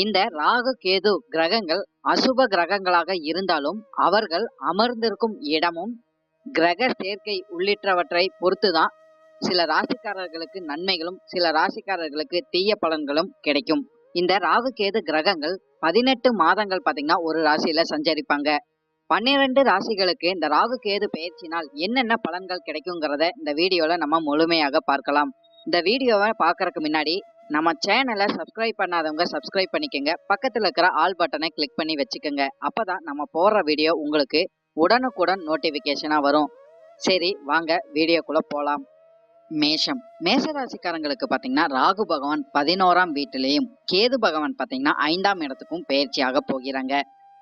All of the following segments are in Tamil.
இந்த ராகு கேது கிரகங்கள் அசுப கிரகங்களாக இருந்தாலும் அவர்கள் அமர்ந்திருக்கும் இடமும் கிரக சேர்க்கை உள்ளிட்டவற்றை பொறுத்துதான் சில ராசிக்காரர்களுக்கு நன்மைகளும் சில ராசிக்காரர்களுக்கு தீய பலன்களும் கிடைக்கும். இந்த ராகு கேது கிரகங்கள் பதினெட்டு மாதங்கள் பாத்தீங்கன்னா ஒரு ராசியில சஞ்சரிப்பாங்க. பன்னிரண்டு ராசிகளுக்கு இந்த ராகு கேது பயிற்சினால் என்னென்ன பலன்கள் கிடைக்குங்கிறத இந்த வீடியோல நம்ம முழுமையாக பார்க்கலாம். இந்த வீடியோவை பார்க்கறதுக்கு முன்னாடி நம்ம சேனலை சப்ஸ்கிரைப் பண்ணாதவங்க சப்ஸ்கிரைப் பண்ணிக்கோங்க. பக்கத்தில் இருக்கிற ஆல் பட்டனை கிளிக் பண்ணி வச்சுக்கோங்க. அப்பதான் நம்ம போடுற வீடியோ உங்களுக்கு உடனுக்குடன் நோட்டிஃபிகேஷனாக வரும். சரி வாங்க வீடியோக்குள்ளே போகலாம் மேஷம். மேஷராசிக்காரங்களுக்கு பார்த்தீங்கன்னா ராகு பகவான் பதினோராம் வீட்டிலையும் கேது பகவான் பார்த்தீங்கன்னா ஐந்தாம் இடத்துக்கும் பயிற்சியாக போகிறாங்க.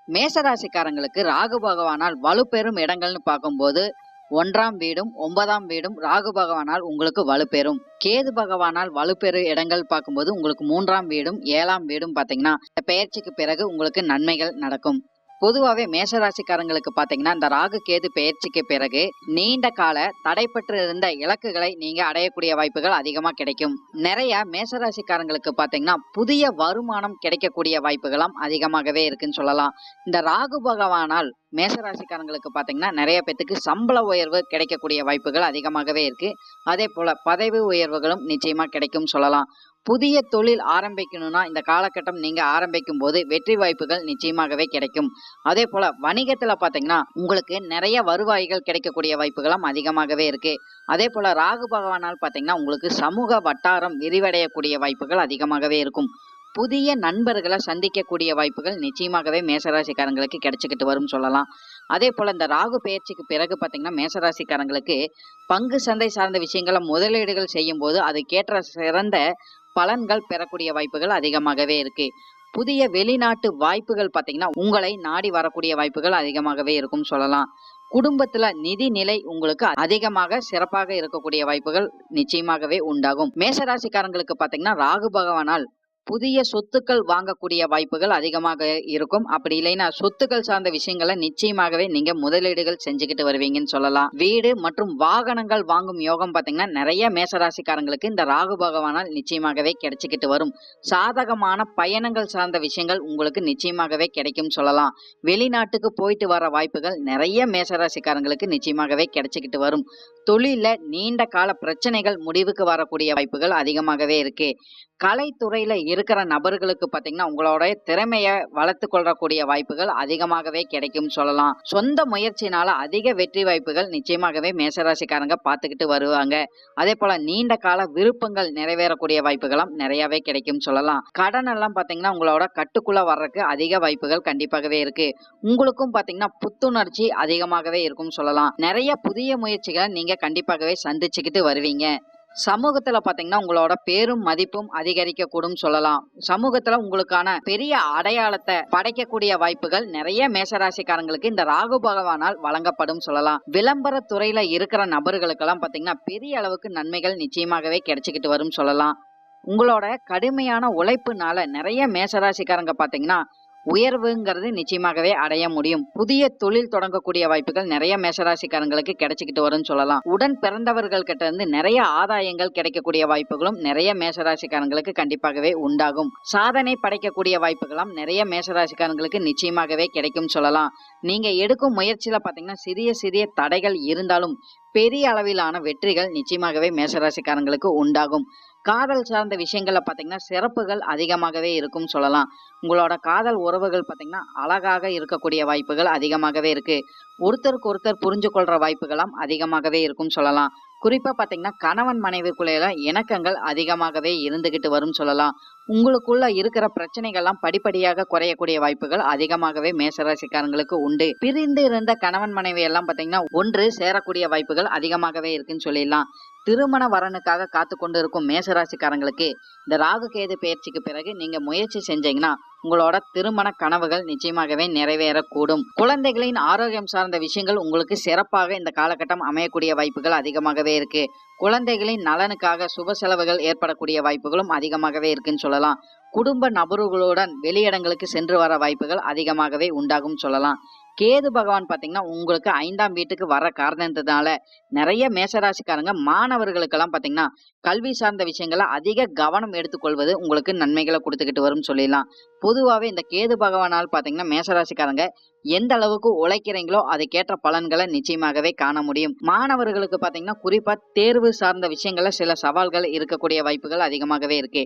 மேஷராசிக்காரங்களுக்கு ராகு பகவானால் வலுப்பெறும் இடங்கள்னு பார்க்கும்போது ஒன்றாம் வீடும் ஒன்பதாம் வீடும் ராகு பகவானால் உங்களுக்கு வலுப்பெறும். கேது பகவானால் வலுப்பெறு இடங்கள் பார்க்கும்போது உங்களுக்கு மூன்றாம் வீடும் ஏழாம் வீடும் பார்த்தீங்கன்னா இந்த பெயர்ச்சிக்கு பிறகு உங்களுக்கு நன்மைகள் நடக்கும். பொதுவாகவே மேஷராசிக்காரங்களுக்கு பார்த்தீங்கன்னா இந்த ராகு கேது பெயர்ச்சிக்கு பிறகு நீண்ட கால தடைப்பட்டு இருந்த இலக்குகளை நீங்க அடையக்கூடிய வாய்ப்புகள் அதிகமாக கிடைக்கும். நிறைய மேஷராசிக்காரங்களுக்கு பார்த்தீங்கன்னா புதிய வருமானம் கிடைக்கக்கூடிய வாய்ப்புகளும் அதிகமாகவே இருக்குன்னு சொல்லலாம். இந்த ராகு பகவானால் மேசராசிக்காரங்களுக்கு பார்த்தீங்கன்னா நிறைய பேத்துக்கு சம்பள உயர்வு கிடைக்கக்கூடிய வாய்ப்புகள் அதிகமாகவே இருக்கு. அதே போல பதவி உயர்வுகளும் நிச்சயமா கிடைக்கும் சொல்லலாம். புதிய தொழில் ஆரம்பிக்கணும்னா இந்த காலகட்டம் நீங்க ஆரம்பிக்கும் போது வெற்றி வாய்ப்புகள் நிச்சயமாகவே கிடைக்கும். அதே போல வணிகத்துல பாத்தீங்கன்னா உங்களுக்கு நிறைய வருவாய்கள் கிடைக்கக்கூடிய வாய்ப்புகளும் அதிகமாகவே இருக்கு. அதே போல ராகு பகவானால் பாத்தீங்கன்னா உங்களுக்கு சமூக வட்டாரம் விரிவடையக்கூடிய வாய்ப்புகள் அதிகமாகவே இருக்கும். புதிய நண்பர்களை சந்திக்கக்கூடிய வாய்ப்புகள் நிச்சயமாகவே மேசராசிக்காரங்களுக்கு கிடைச்சிக்கிட்டு வரும் சொல்லலாம். அதே போல இந்த ராகு பயிற்சிக்கு பிறகு பார்த்தீங்கன்னா மேசராசிக்காரங்களுக்கு பங்கு சந்தை சார்ந்த விஷயங்களை முதலீடுகள் செய்யும் போது அதுக்கேற்ற சிறந்த பலன்கள் பெறக்கூடிய வாய்ப்புகள் அதிகமாகவே இருக்கு. புதிய வெளிநாட்டு வாய்ப்புகள் பார்த்தீங்கன்னா உங்களை நாடி வரக்கூடிய வாய்ப்புகள் அதிகமாகவே இருக்கும் சொல்லலாம். குடும்பத்துல நிதி நிலை உங்களுக்கு அதிகமாக சிறப்பாக இருக்கக்கூடிய வாய்ப்புகள் நிச்சயமாகவே உண்டாகும். மேசராசிக்காரங்களுக்கு பார்த்தீங்கன்னா ராகு பகவானால் புதிய சொத்துக்கள் வாங்கக்கூடிய வாய்ப்புகள் அதிகமாக இருக்கும். அப்படி இல்லைன்னா சொத்துக்கள் சார்ந்த விஷயங்களை நிச்சயமாகவே நீங்க முதலீடுகள் செஞ்சுக்கிட்டு வருவீங்கன்னு சொல்லலாம். வீடு மற்றும் வாகனங்கள் வாங்கும் யோகம் பாத்தீங்கன்னா நிறைய மேசராசிக்காரங்களுக்கு இந்த ராகு பகவானால் நிச்சயமாகவே கிடைச்சிக்கிட்டு வரும். சாதகமான பயணங்கள் சார்ந்த விஷயங்கள் உங்களுக்கு நிச்சயமாகவே கிடைக்கும் சொல்லலாம். வெளிநாட்டுக்கு போயிட்டு வர வாய்ப்புகள் நிறைய மேசராசிக்காரங்களுக்கு நிச்சயமாகவே கிடைச்சிக்கிட்டு வரும். தொழில நீண்ட கால பிரச்சனைகள் முடிவுக்கு வரக்கூடிய வாய்ப்புகள் அதிகமாகவே இருக்கு. கலைத்துறையில இருக்கிற நபர்களுக்கு பாத்தீங்கன்னா உங்களோட திறமையை வளர்த்து கொள்ளக்கூடிய வாய்ப்புகள் அதிகமாகவே கிடைக்கும் சொல்லலாம். சொந்த முயற்சினால அதிக வெற்றி வாய்ப்புகள் நிச்சயமாகவே மேசராசிக்காரங்க பார்த்துக்கிட்டு வருவாங்க. அதே போல நீண்ட கால விருப்பங்கள் நிறைவேறக்கூடிய வாய்ப்புகளும் நிறையவே கிடைக்கும் சொல்லலாம். கடன் எல்லாம் பாத்தீங்கன்னா உங்களோட கட்டுக்குள்ள வர்றதுக்கு அதிக வாய்ப்புகள் கண்டிப்பாகவே இருக்கு. உங்களுக்கும் பாத்தீங்கன்னா புத்துணர்ச்சி அதிகமாகவே இருக்கும் சொல்லலாம். நிறைய புதிய முயற்சிகளை நீங்க கண்டிப்பாகவே சந்திச்சுக்கிட்டு வருவீங்க. சமூகத்துல பாத்தீங்கன்னா உங்களோட பேரும் மதிப்பும் அதிகரிக்க கூடும் சொல்லலாம். சமூகத்துல உங்களுக்கான பெரிய அடையாளத்தை படைக்கக்கூடிய வாய்ப்புகள் நிறைய மேசராசிக்காரங்களுக்கு இந்த ராகு பகவானால் வழங்கப்படும் சொல்லலாம். விளம்பர துறையில இருக்கிற நபர்களுக்கெல்லாம் பாத்தீங்கன்னா பெரிய அளவுக்கு நன்மைகள் நிச்சயமாகவே கிடைச்சிக்கிட்டு வரும் சொல்லலாம். உங்களோட கடுமையான உழைப்புனால நிறைய மேசராசிக்காரங்க பாத்தீங்கன்னா உயர்வுங்கிறது நிச்சயமாகவே அடைய முடியும். புதிய தொழில் தொடங்கக்கூடிய வாய்ப்புகள் நிறைய மேசராசிக்காரங்களுக்கு கிடைச்சிக்கிட்டு வரும்னு சொல்லலாம். உடன் பிறந்தவர்கள் கிட்ட இருந்து நிறைய ஆதாயங்கள் கிடைக்கக்கூடிய வாய்ப்புகளும் நிறைய மேஷராசிக்காரங்களுக்கு கண்டிப்பாகவே உண்டாகும். சாதனை படைக்கக்கூடிய வாய்ப்புகளும் நிறைய மேசராசிக்காரங்களுக்கு நிச்சயமாகவே கிடைக்கும் சொல்லலாம். நீங்க எடுக்கும் முயற்சியில பாத்தீங்கன்னா சிறிய சிறிய தடைகள் இருந்தாலும் பெரிய அளவிலான வெற்றிகள் நிச்சயமாகவே மேஷராசிக்காரங்களுக்கு உண்டாகும். காதல் சார்ந்த விஷயங்கள்ல பாத்தீங்கன்னா சிறப்புகள் அதிகமாகவே இருக்கும் சொல்லலாம். உங்களோட காதல் உறவுகள் பாத்தீங்கன்னா அழகாக இருக்கக்கூடிய வாய்ப்புகள் அதிகமாகவே இருக்கு. ஒருத்தருக்கு ஒருத்தர் புரிஞ்சு கொள்ற வாய்ப்புகளும் அதிகமாகவே இருக்கும் சொல்லலாம். குறிப்பா பாத்தீங்கன்னா கணவன் மனைவிக்குள்ள இணக்கங்கள் அதிகமாகவே இருந்துகிட்டு வரும் சொல்லலாம். உங்களுக்குள்ள இருக்கிற பிரச்சனைகள்லாம் படிப்படியாக குறையக்கூடிய வாய்ப்புகள் அதிகமாகவே மேசராசிக்காரங்களுக்கு உண்டு. பிரிந்து இருந்த கணவன் மனைவி எல்லாம் பாத்தீங்கன்னா ஒன்று சேரக்கூடிய வாய்ப்புகள் அதிகமாகவே இருக்குன்னு சொல்லிடலாம். திருமண வரனுக்காக காத்து கொண்டு இருக்கும் மேசராசிக்காரங்களுக்கு இந்த ராகு கேது பயிற்சிக்கு பிறகு நீங்க முயற்சி செஞ்சீங்கன்னா உங்களோட திருமண கனவுகள் நிச்சயமாகவே நிறைவேறக்கூடும். குழந்தைகளின் ஆரோக்கியம் சார்ந்த விஷயங்கள் உங்களுக்கு சிறப்பாக இந்த காலகட்டம் அமையக்கூடிய வாய்ப்புகள் அதிகமாகவே இருக்கு. குழந்தைகளின் நலனுக்காக சுப செலவுகள் ஏற்படக்கூடிய வாய்ப்புகளும் அதிகமாகவே இருக்குன்னு சொல்லலாம். குடும்ப நபர்களுடன் வெளியிடங்களுக்கு சென்று வர வாய்ப்புகள் அதிகமாகவே உண்டாகும் சொல்லலாம். கேது பகவான் பார்த்தீங்கன்னா உங்களுக்கு ஐந்தாம் வீட்டுக்கு வர காரணத்தினால நிறைய மேசராசிக்காரங்க மாணவர்களுக்கெல்லாம் பார்த்தீங்கன்னா கல்வி சார்ந்த விஷயங்களை அதிக கவனம் எடுத்துக்கொள்வது உங்களுக்கு நன்மைகளை கொடுத்துக்கிட்டு வரும்னு சொல்லிடலாம். பொதுவாகவே இந்த கேது பகவானால் பார்த்தீங்கன்னா மேசராசிக்காரங்க எந்த அளவுக்கு உழைக்கிறீங்களோ அதுக்கேற்ற பலன்களை நிச்சயமாகவே காண முடியும். மாணவர்களுக்கு பார்த்தீங்கன்னா குறிப்பா தேர்வு சார்ந்த விஷயங்கள்ல சில சவால்கள் இருக்கக்கூடிய வாய்ப்புகள் அதிகமாகவே இருக்கு.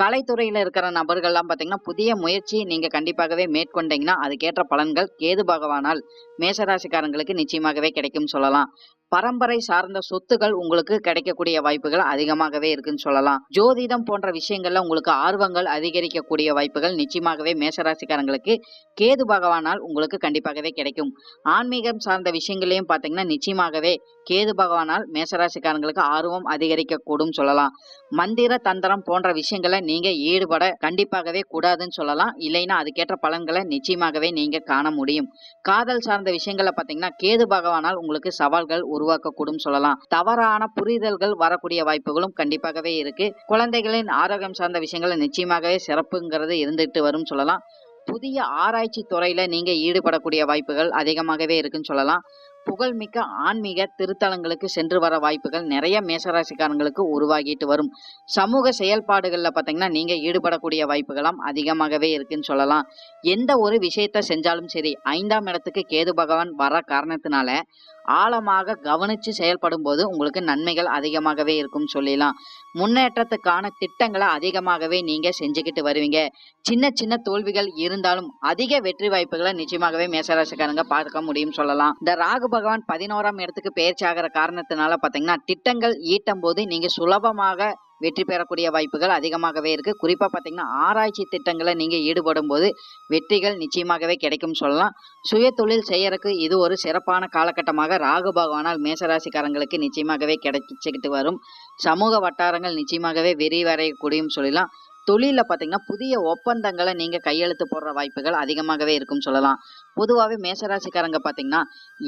கலைத்துறையில இருக்கிற நபர்கள்லாம் பார்த்தீங்கன்னா புதிய முயற்சி நீங்க கண்டிப்பாகவே மேற்கொண்டீங்கன்னா அதுக்கேற்ற பலன்கள் கேது பகவானால் மேசராசிக்காரங்களுக்கு நிச்சயமாகவே கிடைக்கும் சொல்லலாம். பரம்பரை சார்ந்த சொத்துகள் உங்களுக்கு கிடைக்கக்கூடிய வாய்ப்புகள் அதிகமாகவே இருக்குன்னு சொல்லலாம். ஜோதிடம் போன்ற விஷயங்கள்ல உங்களுக்கு ஆர்வங்கள் அதிகரிக்கக்கூடிய வாய்ப்புகள் நிச்சயமாகவே மேசராசிக்காரங்களுக்கு கேது பகவானால் உங்களுக்கு கண்டிப்பாகவே கிடைக்கும். ஆன்மீகம் சார்ந்த விஷயங்களையும் பார்த்தீங்கன்னா நிச்சயமாகவே கேது பகவானால் மேசராசிக்காரங்களுக்கு ஆர்வம் அதிகரிக்கக்கூடும் சொல்லலாம். மந்திர தந்திரம் போன்ற விஷயங்களை நீங்க ஈடுபட கண்டிப்பாகவே கூடாதுன்னு சொல்லலாம். இல்லைன்னா அதுக்கேற்ற பலன்களை நிச்சயமாகவே நீங்க காண முடியும். காதல் சார்ந்த விஷயங்களை பார்த்தீங்கன்னா கேது பகவானால் உங்களுக்கு சவால்கள் உருவாக்கக்கூடும் சொல்லலாம். தவறான புரிதல்கள் வரக்கூடிய வாய்ப்புகளும் கண்டிப்பாகவே இருக்கு. குழந்தைகளின் ஆரோக்கியம் சார்ந்த விஷயங்களை நிச்சயமாகவே சிறப்புங்கிறது இருந்துட்டு வரும் சொல்லலாம். புதிய ஆராய்ச்சி துறையில நீங்க ஈடுபடக்கூடிய வாய்ப்புகள் அதிகமாகவே இருக்குன்னு சொல்லலாம். புகழ்மிக்க ஆன்மீக திருத்தலங்களுக்கு சென்று வர வாய்ப்புகள் நிறைய மேசராசிக்காரங்களுக்கு உருவாகிட்டு வரும். சமூக செயல்பாடுகள்ல பாத்தீங்கன்னா நீங்க ஈடுபடக்கூடிய வாய்ப்புகளாம் அதிகமாகவே இருக்குன்னு சொல்லலாம். எந்த ஒரு விஷயத்த செஞ்சாலும் சரி ஐந்தாம் இடத்துக்கு கேது பகவான் வர காரணத்தினால ஆழமாக கவனிச்சு செயல்படும் போது உங்களுக்கு நன்மைகள் அதிகமாகவே இருக்கும் சொல்லிடலாம். முன்னேற்றத்துக்கான திட்டங்களை அதிகமாகவே நீங்க செஞ்சுக்கிட்டு வருவீங்க. சின்ன சின்ன தோல்விகள் இருந்தாலும் அதிக வெற்றி வாய்ப்புகளை நிச்சயமாகவே மேசராசிக்காரங்க பார்க்க முடியும் சொல்லலாம். இந்த ராகு பகவான் பதினோராம் இடத்துக்கு பயிற்சி ஆகிற காரணத்தினால பாத்தீங்கன்னா திட்டங்கள் ஈட்டும் போது நீங்க சுலபமாக வெற்றி பெறக்கூடிய வாய்ப்புகள் அதிகமாகவே இருக்கு. குறிப்பா பாத்தீங்கன்னா ஆராய்ச்சி திட்டங்களை நீங்க ஈடுபடும் போது வெற்றிகள் நிச்சயமாகவே கிடைக்கும் சொல்லலாம். சுய தொழில் செய்யறதுக்கு இது ஒரு சிறப்பான காலகட்டமாக ராகு பகவானால் மேசராசிக்காரங்களுக்கு நிச்சயமாகவே கிடைச்சிக்கிட்டு வரும். சமூக வட்டாரங்கள் நிச்சயமாகவே விரிவடையக்கூடியும் சொல்லலாம் தொழில பாத்தீங்கன்னா புதிய ஒப்பந்தங்களை நீங்க கையெழுத்து போடுற வாய்ப்புகள் அதிகமாகவே இருக்கும் சொல்லலாம். பொதுவாகவே மேசராசிக்காரங்க பாத்தீங்கன்னா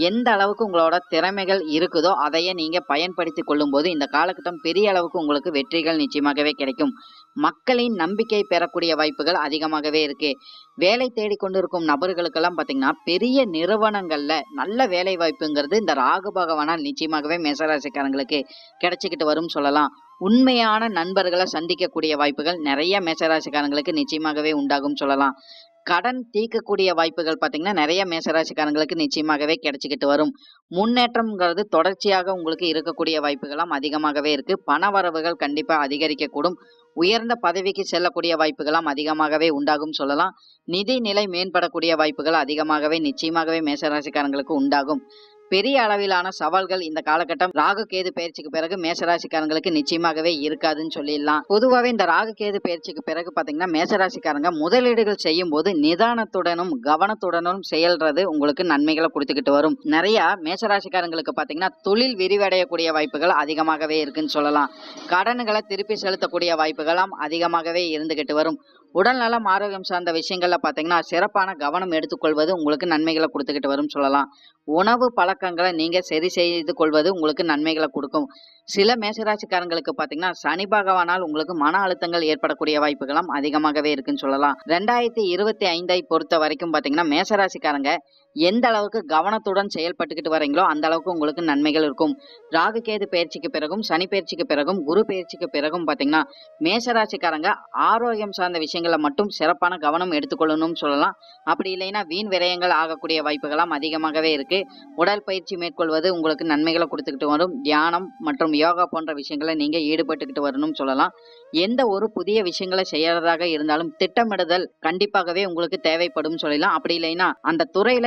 எந்த அளவுக்கு உங்களோட திறமைகள் இருக்குதோ அதையே நீங்க பயன்படுத்தி கொள்ளும் போது இந்த காலகட்டம் பெரிய அளவுக்கு உங்களுக்கு வெற்றிகள் நிச்சயமாகவே கிடைக்கும். மக்களின் நம்பிக்கை பெறக்கூடிய வாய்ப்புகள் அதிகமாகவே இருக்கு. வேலை தேடி கொண்டிருக்கும் நபர்களுக்கெல்லாம் பாத்தீங்கன்னா பெரிய நிறுவனங்கள்ல நல்ல வேலை வாய்ப்புங்கிறது இந்த ராகு பகவானால் நிச்சயமாகவே மேசராசிக்காரங்களுக்கு கிடைச்சிக்கிட்டு வரும் சொல்லலாம். உண்மையான நண்பர்களை சந்திக்கக்கூடிய வாய்ப்புகள் நிறைய மேசராசிக்காரங்களுக்கு நிச்சயமாகவே உண்டாகும் சொல்லலாம். கடன் தீர்க்கக்கூடிய வாய்ப்புகள் பார்த்தீங்கன்னா நிறைய மேசராசிக்காரங்களுக்கு நிச்சயமாகவே கிடைச்சிக்கிட்டு வரும். முன்னேற்றம்ங்கிறது தொடர்ச்சியாக உங்களுக்கு இருக்கக்கூடிய வாய்ப்புகளாம் அதிகமாகவே இருக்கு. பண வரவுகள் கண்டிப்பாக அதிகரிக்கக்கூடும். உயர்ந்த பதவிக்கு செல்லக்கூடிய வாய்ப்புகளாம் அதிகமாகவே உண்டாகும் சொல்லலாம். நிதி நிலை மேம்படக்கூடிய வாய்ப்புகள் அதிகமாகவே நிச்சயமாகவே மேசராசிக்காரங்களுக்கு உண்டாகும். பெரிய அளவிலான சவால்கள் இந்த காலகட்டம். ராகு கேது பயிற்சிக்கு பிறகு மேசராசிக்காரங்களுக்கு நிச்சயமாகவே இருக்காதுன்னு சொல்லிடலாம். பொதுவாகவே இந்த ராகு கேது பயிற்சிக்கு பிறகு பாத்தீங்கன்னா மேசராசிக்காரங்க முதலீடுகள் செய்யும் போது நிதானத்துடனும் கவனத்துடனும் செயல்றது உங்களுக்கு நன்மைகளை கொடுத்துக்கிட்டு வரும். நிறைய மேசராசிக்காரங்களுக்கு பாத்தீங்கன்னா தொழில் விரிவடையக்கூடிய வாய்ப்புகள் அதிகமாகவே இருக்குன்னு சொல்லலாம். கடன்களை திருப்பி செலுத்தக்கூடிய வாய்ப்புகளாம் அதிகமாகவே இருந்துகிட்டு வரும். உடல்நலம் ஆரோக்கியம் சார்ந்த விஷயங்கள்ல பாத்தீங்கன்னா சிறப்பான கவனம் எடுத்துக்கொள்வது உங்களுக்கு நன்மைகளை கொடுத்துக்கிட்டு வரும் சொல்லலாம். உணவு பழக்கங்களை நீங்க சரி செய்து கொள்வது உங்களுக்கு நன்மைகளை கொடுக்கும். சில மேசராசிக்காரங்களுக்கு பாத்தீங்கன்னா சனி பகவானால் உங்களுக்கு மன அழுத்தங்கள் ஏற்படக்கூடிய வாய்ப்புகளும் அதிகமாகவே இருக்குன்னு சொல்லலாம். ரெண்டாயிரத்தி இருபத்தி ஐந்தை பொறுத்த வரைக்கும் பாத்தீங்கன்னா மேசராசிக்காரங்க எந்த அளவுக்கு கவனத்துடன் செயல்பட்டுக்கிட்டு வரீங்களோ அந்த அளவுக்கு உங்களுக்கு நன்மைகள் இருக்கும். ராகுகேது பயிற்சிக்கு பிறகும் சனி பயிற்சிக்கு பிறகும் குரு பயிற்சிக்கு பிறகும் பார்த்தீங்கன்னா மேசராசிக்காரங்க ஆரோக்கியம் சார்ந்த விஷயங்களை மட்டும் சிறப்பான கவனம் எடுத்துக்கொள்ளணும்னு சொல்லலாம். அப்படி இல்லைன்னா வீண் விரயங்கள் ஆகக்கூடிய வாய்ப்புகளாம் அதிகமாகவே இருக்கு. உடல் பயிற்சி மேற்கொள்வது உங்களுக்கு நன்மைகளை கொடுத்துக்கிட்டு வரும். தியானம் மற்றும் யோகா போன்ற விஷயங்களை நீங்க ஈடுபட்டுக்கிட்டு வரணும்னு சொல்லலாம். எந்த ஒரு புதிய விஷயங்களை செய்யறதாக இருந்தாலும் திட்டமிடுதல் கண்டிப்பாகவே உங்களுக்கு தேவைப்படும் சொல்லலாம் அப்படி இல்லைன்னா அந்த துறையில